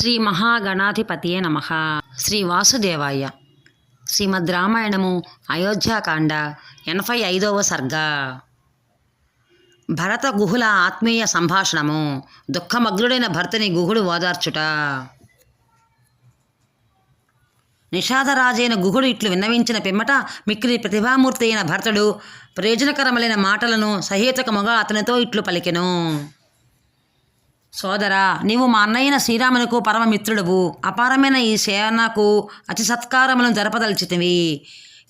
శ్రీ మహాగణాధిపతియే నమ. శ్రీ వాసుదేవాయ. శ్రీమద్ రామాయణము అయోధ్యాకాండ ఎనభై ఐదవ సర్గ. భరత గుహుల ఆత్మీయ సంభాషణము. దుఃఖమగ్నుడైన భర్తని గుహుడు ఓదార్చుట. నిషాదరాజైన గుహుడు ఇట్లు విన్నవించిన పిమ్మట మిక్కిలి ప్రతిభామూర్తి అయిన భర్తడు ప్రయోజనకరములైన మాటలను సహేతకముగా అతనితో ఇట్లు పలికెను. సోదరా నీవు మా అన్నయ్యన శ్రీరామునకు పరమమిత్రుడువు. అపారమైన ఈ సేనకు అతి సత్కారములను జరపదలిచితివి.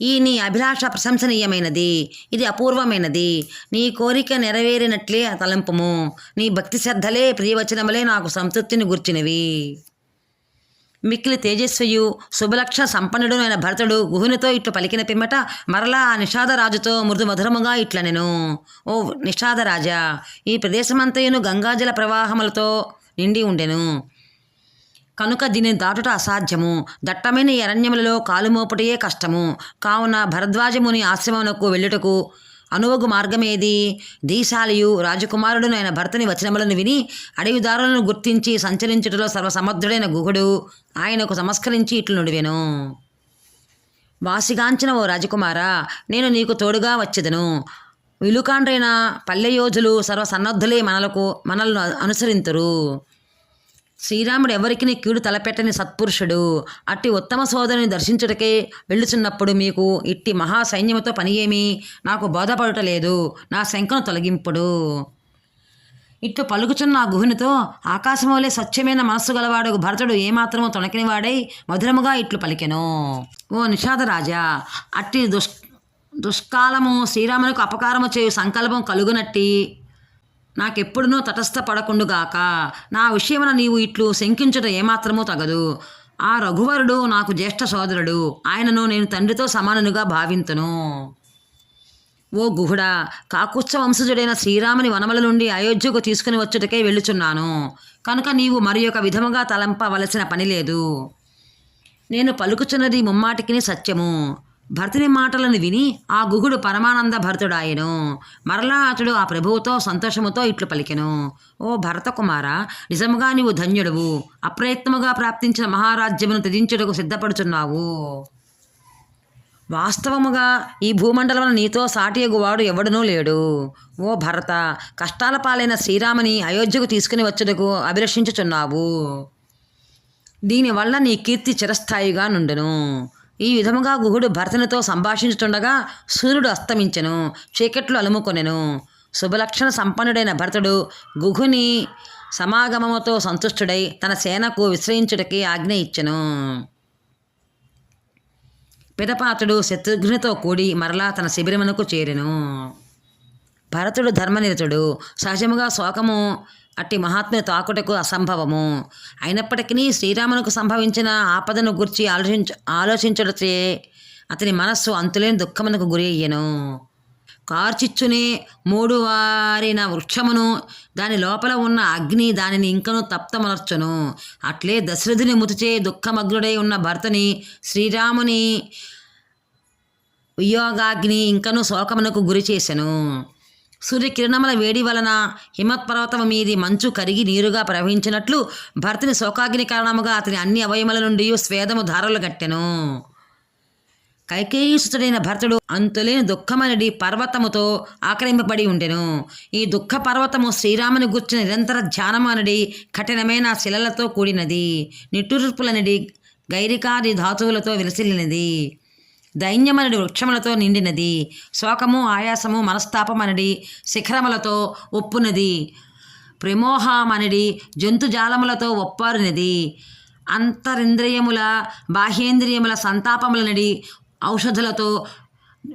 ఈ నీ అభిలాష ప్రశంసనీయమైనది. ఇది అపూర్వమైనది. నీ కోరిక నెరవేరినట్లే తలంపము. నీ భక్తి శ్రద్ధలే ప్రియవచనములే నాకు సంతృప్తిని గుర్చినవి. మిక్కిలి తేజస్వియు శుభలక్షణ సంపన్నుడునైన భరతుడు గుహునితో ఇట్లు పలికిన పిమ్మట మరలా ఆ నిషాదరాజుతో మృదు మధురముగా ఇట్లనెను. ఓ నిషాదరాజా ఈ ప్రదేశమంతయును గంగాజల ప్రవాహములతో నిండి ఉండెను. కనుక దీనిని దాటుట అసాధ్యము. దట్టమైన ఈ అరణ్యములలో కాలుమోపుటయే కష్టము. కావున భరద్వాజముని ఆశ్రమమునకు వెళ్ళుటకు అనువగు మార్గమేది? దీశాలియు ఆయన భర్తని వచనములను విని అడవిదారులను గుర్తించి సంచరించుటలో సర్వసమర్థుడైన గుహుడు ఆయనకు సమస్కరించి ఇట్లు నుడివెను. వాసిగాంచిన ఓ రాజకుమారా నేను నీకు తోడుగా వచ్చేదను. విలుకాండ్రైన పల్లెయోజులు సర్వసన్నద్ధులే మనలకు మనల్ని అనుసరింతురు. శ్రీరాముడు ఎవరికి కీడు తలపెట్టని సత్పురుషుడు? అట్టి ఉత్తమ సోదరుని దర్శించుటకే వెళ్ళుచున్నప్పుడు మీకు ఇట్టి మహా సైన్యముతో పని ఏమి నాకు బోధపడటలేదు నా శంకను తొలగింపుడు. ఇట్లు పలుకుచున్న ఆ గుహునితో ఆకాశంలోలే స్వచ్ఛమైన మనస్సు గలవాడు భరతుడు ఏమాత్రమో తొణకినవాడై మధురముగా ఇట్లు పలికెను. ఓ నిషాదరాజా అట్టి దుష్ దుష్కాలము శ్రీరామునకు అపకారము చేయు సంకల్పం కలుగునట్టి నాకెప్పుడునో తటస్థపడకుండుగాక నా విషయమున నీవు ఇట్లు శంకించుట ఏమాత్రమూ తగదు. ఆ రఘువరుడు నాకు జ్యేష్ఠ సోదరుడు. ఆయనను నేను తండ్రితో సమానునుగా భావింతును. ఓ గుహుడా కాకుత్స వంశజుడైన శ్రీరాముని వనముల నుండి అయోధ్యకు తీసుకుని వచ్చుటకే వెళ్ళుచున్నాను. కనుక నీవు మరి ఒక విధముగా తలంపవలసిన పని లేదు. నేను పలుకుచున్నది ముమ్మాటికిని సత్యము. భరతుని మాటలను విని ఆ గుహుడు పరమానంద భరతుడాయను. మరలా అతడు ఆ ప్రభువుతో సంతోషముతో ఇట్లు పలికెను. ఓ భరత కుమార నిజముగా నీవు ధన్యుడువు. అప్రయత్నముగా ప్రాప్తించిన మహారాజ్యమును త్యజించుటకు సిద్ధపడుచున్నావు. వాస్తవముగా ఈ భూమండలం నీతో సాటియగువాడు ఎవడనూ లేడు. ఓ భరత కష్టాల పాలైన శ్రీరాముని అయోధ్యకు తీసుకుని వచ్చుటకు అభిలషించుచున్నావు. దీనివల్ల నీ కీర్తి చిరస్థాయిగా నుండును. ఈ విధముగా గుహుడు భరతునితో సంభాషించుతుండగా సూర్యుడు అస్తమించెను చీకట్లు అలుముకొనెను. శుభలక్షణ సంపన్నుడైన భరతుడు గుహుని సమాగమముతో సంతుష్టుడై తన సేనకు విశ్రయించుటకి ఆజ్ఞ ఇచ్చెను. పిదపాతుడు శత్రుఘ్నితో కూడి మరలా తన శిబిరమునకు చేరెను. భరతుడు ధర్మనిరతుడు. సహజముగా శోకము అట్టి మహాత్ముని తాకుటకు అసంభవము. అయినప్పటికీ శ్రీరామునకు సంభవించిన ఆపదను గురించి ఆలోచించ ఆలోచించడచే అతని మనస్సు అంతులేని దుఃఖమునకు గురి అయ్యెను. కార్చిచ్చునే మూడు వారిన వృక్షమును దాని లోపల ఉన్న అగ్ని దానిని ఇంకను తప్తమనర్చును. అట్లే దశరథుని ముతిచే దుఃఖమగ్నుడై ఉన్న భర్తని శ్రీరాముని వియోగాగ్ని ఇంకను శోకమునకు గురి చేసెను. సూర్యకిరణముల వేడి వలన హిమత్పర్వతము మీది మంచు కరిగి నీరుగా ప్రవహించినట్లు భర్తని శోకాగ్ని కారణముగా అతని అన్ని అవయముల నుండి స్వేదము ధారలు గట్టెను కైకేయీసుతుడైన భర్తుడు అంతులేని దుఃఖమనడి పర్వతముతో ఆక్రమింపబడి ఉండెను. ఈ దుఃఖ పర్వతము శ్రీరాముని గుర్చిన నిరంతర ధ్యానమనడి కఠినమైన శిలలతో కూడినది. నిట్టూర్పులనడి గైరికాది ధాతువులతో విలసిల్లినది. దైన్యమనడి వృక్షములతో నిండినది. శోకము ఆయాసము మనస్తాపమనడి శిఖరములతో ఒప్పునది. ప్రమోహమనడి జంతుజాలములతో ఒప్పారినది. అంతరింద్రియముల బాహ్యేంద్రియముల సంతాపములనడి ఔషధులతో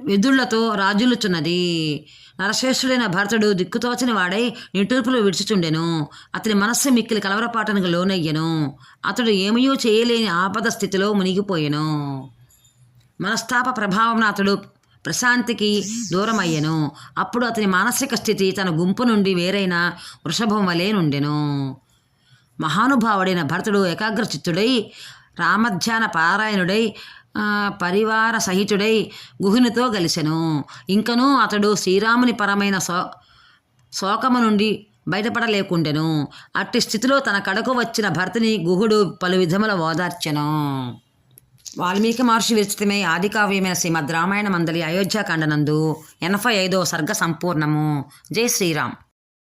వెదుళ్ళతో రాజులుచున్నది. నరశ్రేష్ఠుడైన భరతుడు దిక్కుతోచని వాడై నిటూర్పులు విడిచిచుండెను. అతని మనస్సు మిక్కిలి కలవరపాటనకు లోనయ్యెను. అతడు ఏమయూ చేయలేని ఆపద స్థితిలో మునిగిపోయెను. మనస్తాప ప్రభావం అతడు ప్రశాంతికి దూరమయ్యెను. అప్పుడు అతని మానసిక స్థితి తన గుంపు నుండి వేరైన వృషభం వలె నుండెను. మహానుభావుడైన భరతుడు ఏకాగ్రచిత్తుడై రామధ్యాన పారాయణుడై పరివార సహితుడై గుహునితో కలిసెను ఇంకనూ అతడు శ్రీరాముని పరమైన శో శోకము నుండి బయటపడలేకుండెను. అట్టి స్థితిలో తన కడకు వచ్చిన భర్తని గుహుడు పలు విధముల ఓదార్చెను. వాల్మీకి మహర్షి విరచితమై ఆదికావ్యమైన శ్రీమద్ రామాయణ మందలి అయోధ్యాకాండనందు ఎనభై ఐదో సర్గ సంపూర్ణము జై శ్రీరామ్.